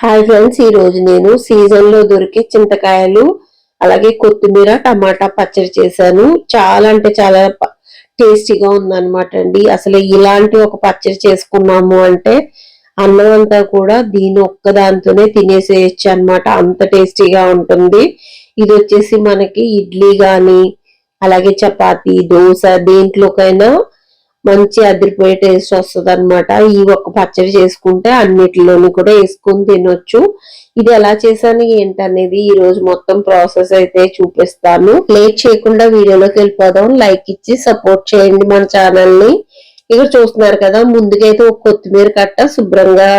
Hi friends ఈ రోజు నేను సీజన్లో దొరికే చింతకాయలు అలాగే కొత్తిమీర టమాటా పచ్చడి చేశాను. చాలా అంటే చాలా టేస్టీగా ఉందన్నమాట అండి. అసలు ఇలాంటి ఒక పచ్చడి చేసుకున్నాము అంటే అన్నం అంతా కూడా దీని ఒక్కదాంతోనే తినేసేయచ్చు అనమాట అంత టేస్టీగా ఉంటుంది. ఇది వచ్చేసి మనకి ఇడ్లీ కానీ అలాగే చపాతి దోశ దేంట్లోకైనా మంచి అదిరిపోయే టేస్ట్ వస్తుంది అనమాట ఈ ఒక్క పచ్చడి చేసుకుంటే అన్నిటిలోని కూడా వేసుకొని తినొచ్చు. ఇది ఎలా చేశాను ఏంటనేది ఈ రోజు మొత్తం ప్రాసెస్ అయితే చూపిస్తాను. లేట్ చేయకుండా వీడియోలోకి వెళ్ళిపోదాం. లైక్ ఇచ్చి సపోర్ట్ చేయండి మన ఛానల్ని ఇక్కడ చూస్తున్నారు కదా ముందుగా అయితే ఒక కొత్తిమీర కట్ట శుభ్రంగా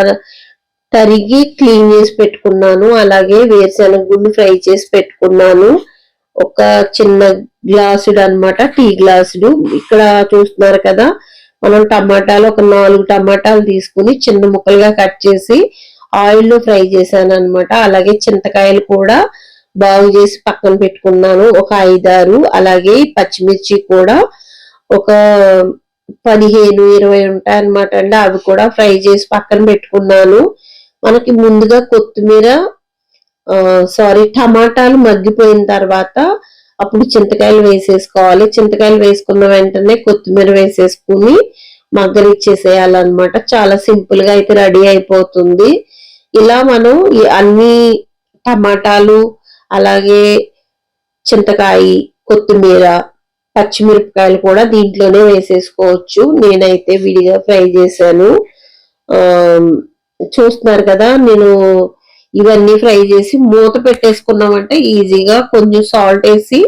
తరిగి క్లీన్ చేసి పెట్టుకున్నాను. అలాగే వేరుశెనగ గుళ్ళు ఫ్రై చేసి పెట్టుకున్నాను. ఒక చిన్న గ్లాసుడు అన్నమాట టీ గ్లాసుడు. ఇక్కడ చూస్తున్నారు కదా మనం టమాటాలు ఒక నాలుగు టమాటాలు తీసుకుని చిన్న ముక్కలుగా కట్ చేసి ఆయిల్లో ఫ్రై చేశాను అనమాట అలాగే చింతకాయలు కూడా బాగు చేసి పక్కన పెట్టుకున్నాను ఒక ఐదారు. అలాగే పచ్చిమిర్చి కూడా ఒక పదిహేను ఇరవై ఉంటాయి అనమాట అండి. అవి కూడా ఫ్రై చేసి పక్కన పెట్టుకున్నాను. మనకి ముందుగా కొత్తిమీర సారీ టమాటాలు మగ్గిపోయిన తర్వాత అప్పుడు చింతకాయలు వేసేసుకోవాలి. చింతకాయలు వేసుకున్న వెంటనే కొత్తిమీర వేసేసుకుని మగ్గరిచ్చేసేయాలన్నమాట చాలా సింపుల్గా అయితే రెడీ అయిపోతుంది. ఇలా మనం ఈ అన్ని టమాటాలు అలాగే చింతకాయ కొత్తిమీర పచ్చిమిరపకాయలు కూడా దీంట్లోనే వేసేసుకోవచ్చు. నేనైతే విడిగా ఫ్రై చేశాను. చూస్తున్నారు కదా నేను ఇవన్నీ ఫ్రై చేసి మూత పెట్టేసుకున్నామంటే ఈజీగా కొంచెం సాల్ట్ వేసి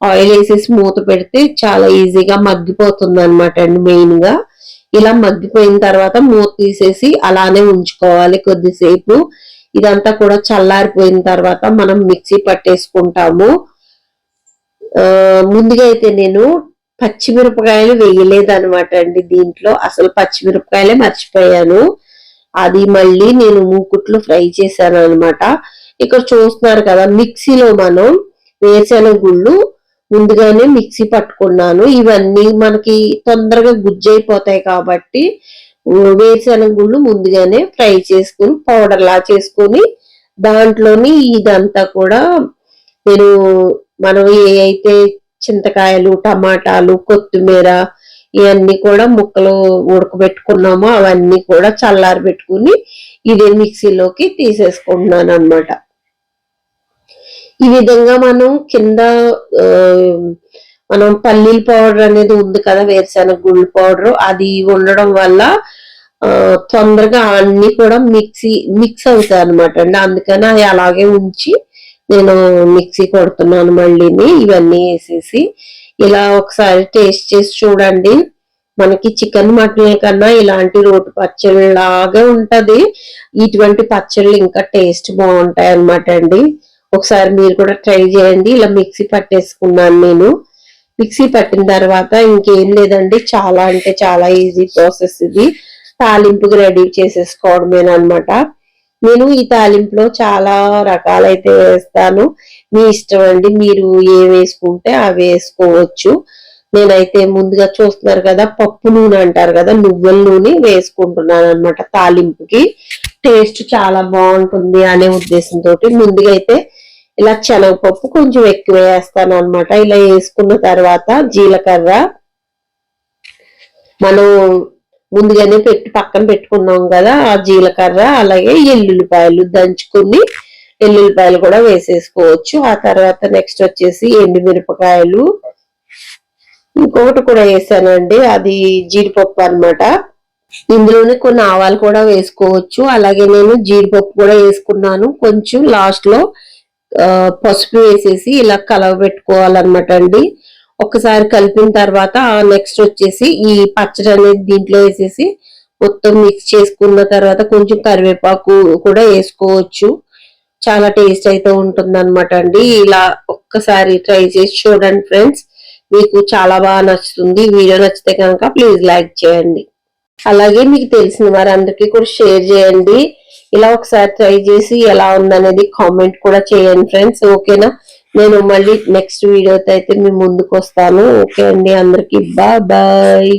ఆయిల్ వేసేసి మూత పెడితే చాలా ఈజీగా మగ్గిపోతుంది అనమాట అండి మెయిన్గా. ఇలా మగ్గిపోయిన తర్వాత మూత తీసేసి అలానే ఉంచుకోవాలి కొద్దిసేపు. ఇదంతా కూడా చల్లారిపోయిన తర్వాత మనం మిక్సీ పట్టేసుకుంటాము. ముందుగా అయితే నేను పచ్చిమిరపకాయలు వేయలేదు అనమాట అండి దీంట్లో. అసలు పచ్చిమిరపకాయలే మర్చిపోయాను. అది మళ్ళీ నేను మూకుట్లు ఫ్రై చేశాను అనమాట ఇక్కడ చూస్తున్నారు కదా మిక్సీలో మనం వేరుశనగ గుళ్ళు ముందుగానే మిక్సీ పట్టుకున్నాను. ఇవన్నీ మనకి తొందరగా గుజ్జైపోతాయి కాబట్టి వేరుశెనగ గుళ్ళు ముందుగానే ఫ్రై చేసుకుని పౌడర్లా చేసుకొని చేసుకుని దాంట్లోని ఇదంతా కూడా నేను మనం ఏ అయితే చింతకాయలు టమాటాలు కొత్తిమీర ఇవన్నీ కూడా ముక్కలు ఉడకబెట్టుకున్నామో. అవన్నీ కూడా చల్లారి పెట్టుకుని ఇదే మిక్సీలోకి తీసేసుకుంటున్నాను అనమాట ఈ విధంగా మనం కింద మనం పల్లీల పౌడర్ అనేది ఉంది కదా వేరుశెనగ గుళ్ళు పౌడర్ అది ఉండడం వల్ల తొందరగా అన్ని కూడా మిక్సీ మిక్స్ అవుతాయి అనమాట అండి. అందుకని అది అలాగే ఉంచి నేను మిక్సీ కొడుతున్నాను మళ్ళీని. ఇవన్నీ వేసేసి ఇలా ఒకసారి టేస్ట్ చేసి చూడండి. మనకి చికెన్ మటన్ కన్నా ఇలాంటి రోటి పచ్చళ్ళు లాగా ఉంటది. ఇటువంటి పచ్చళ్ళు ఇంకా టేస్ట్ బాగుంటాయి అన్నమాట అండి. ఒకసారి మీరు కూడా ట్రై చేయండి. ఇలా మిక్సీ పట్టేసుకున్నాను నేను. మిక్సీ పట్టిన తర్వాత ఇంకేం లేదండి. చాలా అంటే చాలా ఈజీ ప్రాసెస్ ఇది. తాలింపుకి రెడీ చేసేసుకోవడమేనమాట నేను ఈ తాలింపులో చాలా రకాలైతే వేస్తాను. మీ ఇష్టం అండి మీరు ఏ వేసుకుంటే అవి వేసుకోవచ్చు. నేనైతే ముందుగా చూస్తున్నారు కదా పప్పు నూనె అంటారు కదా నువ్వుల నూనె వేసుకుంటున్నాను అనమాట తాలింపుకి. టేస్ట్ చాలా బాగుంటుంది అనే ఉద్దేశంతో ముందుగా అయితే ఇలా శనగపప్పు కొంచెం ఎక్కువ వేస్తాను అనమాట ఇలా వేసుకున్న తర్వాత జీలకర్ర మనం ముందుగానే పెట్టి పక్కన పెట్టుకున్నాం కదా ఆ జీలకర్ర అలాగే ఎల్లుల్లిపాయలు దంచుకుని ఎల్లుల్లిపాయలు కూడా వేసేసుకోవచ్చు. ఆ తర్వాత నెక్స్ట్ వచ్చేసి ఎండుమిరపకాయలు ఇంకొకటి కూడా వేసానండి అది జీడిపప్పు అన్నమాట. ఇందులోనే కొన్ని ఆవాలు కూడా వేసుకోవచ్చు. అలాగే నేను జీడిపప్పు కూడా వేసుకున్నాను. కొంచెం లాస్ట్లో పసుపు వేసేసి ఇలా కలవ పెట్టుకోవాలన్నమాట అండి. ఒకసారి కలిపిన తర్వాత నెక్స్ట్ వచ్చేసి ఈ పచ్చడి అనేది దీంట్లో వేసేసి మొత్తం మిక్స్ చేసుకున్న తర్వాత కొంచెం కరివేపాకు కూడా వేసుకోవచ్చు. చాలా టేస్ట్ అయితే ఉంటుంది అనమాట అండి. ఇలా ఒక్కసారి ట్రై చేసి చూడండి ఫ్రెండ్స్ మీకు చాలా బాగా నచ్చుతుంది. వీడియో నచ్చితే కనుక ప్లీజ్ లైక్ చేయండి. అలాగే మీకు తెలిసిన వారందరికీ కూడా షేర్ చేయండి. ఇలా ఒకసారి ట్రై చేసి ఎలా ఉందనేది కామెంట్ కూడా చేయండి ఫ్రెండ్స్ ఓకేనా నేను మళ్ళీ నెక్స్ట్ వీడియోతో అయితే మీ ముందుకు వస్తాను. ఓకే అండి అందరికి బాయ్ బాయ్